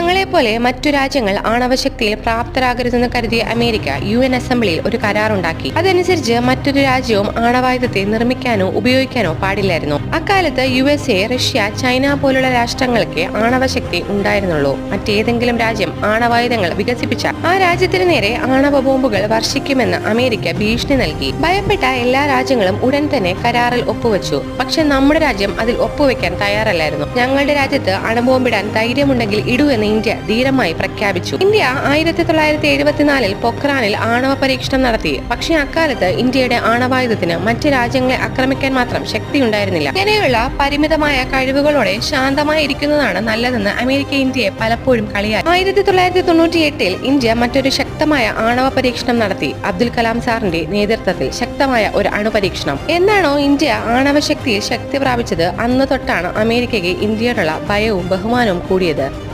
തങ്ങളെപ്പോലെ മറ്റു രാജ്യങ്ങൾ ആണവശക്തിയിൽ പ്രാപ്തരാകരുതെന്ന് കരുതിയ അമേരിക്ക യു എൻ അസംബ്ലിയിൽ ഒരു കരാറുണ്ടാക്കി. അതനുസരിച്ച് മറ്റൊരു രാജ്യവും ആണവായുധത്തെ നിർമ്മിക്കാനോ ഉപയോഗിക്കാനോ പാടില്ലായിരുന്നു. അക്കാലത്ത് U S A Russia China പോലുള്ള രാഷ്ട്രങ്ങൾക്ക് ആണവശക്തി ഉണ്ടായിരുന്നുള്ളൂ. മറ്റേതെങ്കിലും രാജ്യം ആണവായുധങ്ങൾ വികസിപ്പിച്ച ആ രാജ്യത്തിന് നേരെ ആണവ ബോംബുകൾ വർഷിക്കുമെന്ന് അമേരിക്ക ഭീഷണി നൽകി. ഭയപ്പെട്ട എല്ലാ രാജ്യങ്ങളും ഉടൻ തന്നെ കരാറിൽ ഒപ്പുവെച്ചു. പക്ഷെ നമ്മുടെ രാജ്യം അതിൽ ഒപ്പുവെക്കാൻ തയ്യാറല്ലായിരുന്നു. ഞങ്ങളുടെ രാജ്യത്ത് അണുബോംബിടാൻ ധൈര്യമുണ്ടെങ്കിൽ ഇടൂ എന്ന് ഇന്ത്യ ധീരമായി പ്രഖ്യാപിച്ചു. ഇന്ത്യ ആയിരത്തി തൊള്ളായിരത്തി എഴുപത്തിനാലിൽ പൊഖ്രാനിൽ ആണവ പരീക്ഷണം നടത്തി. പക്ഷേ അക്കാലത്ത് ഇന്ത്യയുടെ ആണവായുധത്തിന് മറ്റ് രാജ്യങ്ങളെ ആക്രമിക്കാൻ മാത്രം ശക്തിയുണ്ടായിരുന്നില്ല. ഇങ്ങനെയുള്ള പരിമിതമായ കഴിവുകളോടെ ശാന്തമായി ഇരിക്കുന്നതാണ് നല്ലതെന്ന് അമേരിക്ക ഇന്ത്യയെ പലപ്പോഴും കളിയായി ആയിരത്തി തൊള്ളായിരത്തി തൊണ്ണൂറ്റി എട്ടിൽ ഇന്ത്യ മറ്റൊരു ശക്തമായ ആണവ പരീക്ഷണം നടത്തി. അബ്ദുൽ കലാം സാറിന്റെ നേതൃത്വത്തിൽ ശക്തമായ ഒരു അണുപരീക്ഷണം. എന്നാണോ ഇന്ത്യ ആണവ ശക്തിയിൽ ശക്തി പ്രാപിച്ചത്? അന്ന് തൊട്ടാണ് അമേരിക്കയ്ക്ക് ഇന്ത്യയോടുള്ള ഭയവും ബഹുമാനവും കൂടിയത്.